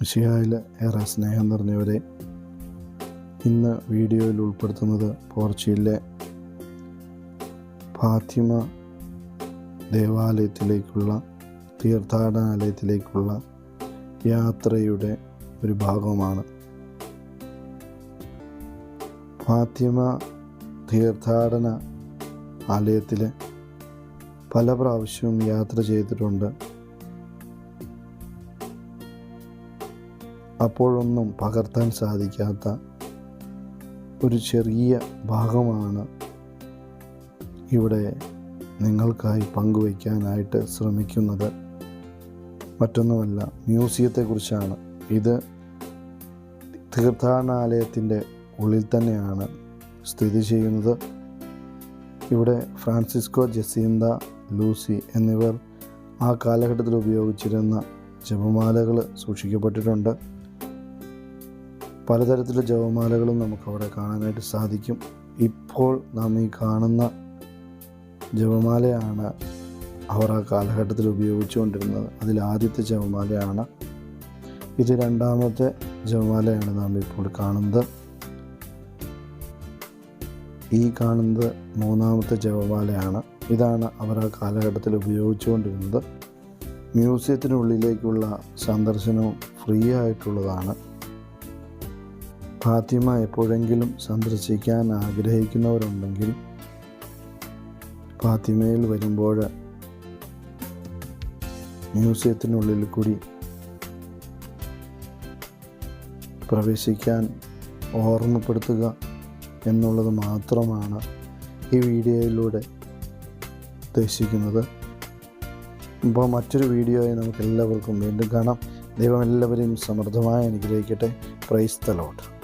മിഷിഹായിൽ ഏറെ സ്നേഹം നിറഞ്ഞവരെ ഇന്ന് വീഡിയോയിൽ ഉൾപ്പെടുത്തുന്നത് പോർച്ചുഗലിലെ ഫാത്തിമ ദേവാലയത്തിലേക്കുള്ള തീർത്ഥാടനാലയത്തിലേക്കുള്ള യാത്രയുടെ ഒരു ഭാഗമാണ് ഫാത്തിമ തീർത്ഥാടന ആലയത്തിൽ പല പ്രാവശ്യവും യാത്ര ചെയ്തിട്ടുണ്ട്. അപ്പോഴൊന്നും പകർത്താൻ സാധിക്കാത്ത ഒരു ചെറിയ ഭാഗമാണ് ഇവിടെ നിങ്ങൾക്കായി പങ്കുവയ്ക്കാനായിട്ട് ശ്രമിക്കുന്നത്. മറ്റൊന്നുമല്ല മ്യൂസിയത്തെക്കുറിച്ചാണ്. ഇത് തീർത്ഥാടനാലയത്തിന്റെ ഉള്ളിൽ തന്നെയാണ് സ്ഥിതി ചെയ്യുന്നത്. ഇവിടെ ഫ്രാൻസിസ്കോ ജസീന്ത ലൂസി എന്നിവർ ആ കാലഘട്ടത്തിൽ ഉപയോഗിച്ചിരുന്ന ജപമാലകൾ സൂക്ഷിക്കപ്പെട്ടിട്ടുണ്ട്. പലതരത്തിലുള്ള ജപമാലകളും നമുക്കവിടെ കാണാനായിട്ട് സാധിക്കും. ഇപ്പോൾ നാം ഈ കാണുന്ന ജപമാലയാണ് അവർ ആ കാലഘട്ടത്തിൽ ഉപയോഗിച്ചുകൊണ്ടിരുന്നത്. അതിൽ ആദ്യത്തെ ജപമാലയാണ്. ഇത് രണ്ടാമത്തെ ജപമാലയാണ് നാം ഇപ്പോൾ കാണുന്നത്. ഈ കാണുന്നത് മൂന്നാമത്തെ ജപമാലയാണ്. ഇതാണ് അവർ ആ കാലഘട്ടത്തിൽ ഉപയോഗിച്ചുകൊണ്ടിരുന്നത്. മ്യൂസിയത്തിനുള്ളിലേക്കുള്ള സന്ദർശനവും ഫ്രീ ആയിട്ടുള്ളതാണ്. ഫാത്തിമ എപ്പോഴെങ്കിലും സന്ദർശിക്കാൻ ആഗ്രഹിക്കുന്നവരുണ്ടെങ്കിൽ ഫാത്തിമയിൽ വരുമ്പോൾ മ്യൂസിയത്തിനുള്ളിൽ കൂടി പ്രവേശിക്കാൻ ഓർമ്മപ്പെടുത്തുക എന്നുള്ളത് മാത്രമാണ് ഈ വീഡിയോയിലൂടെ ഉദ്ദേശിക്കുന്നത്. അപ്പോൾ മറ്റൊരു വീഡിയോയെ നമുക്ക് എല്ലാവർക്കും വീണ്ടും കാണാം. ദൈവം എല്ലാവരെയും സമൃദ്ധമായി അനുഗ്രഹിക്കട്ടെ. പ്രൈസ് തലോട്ട്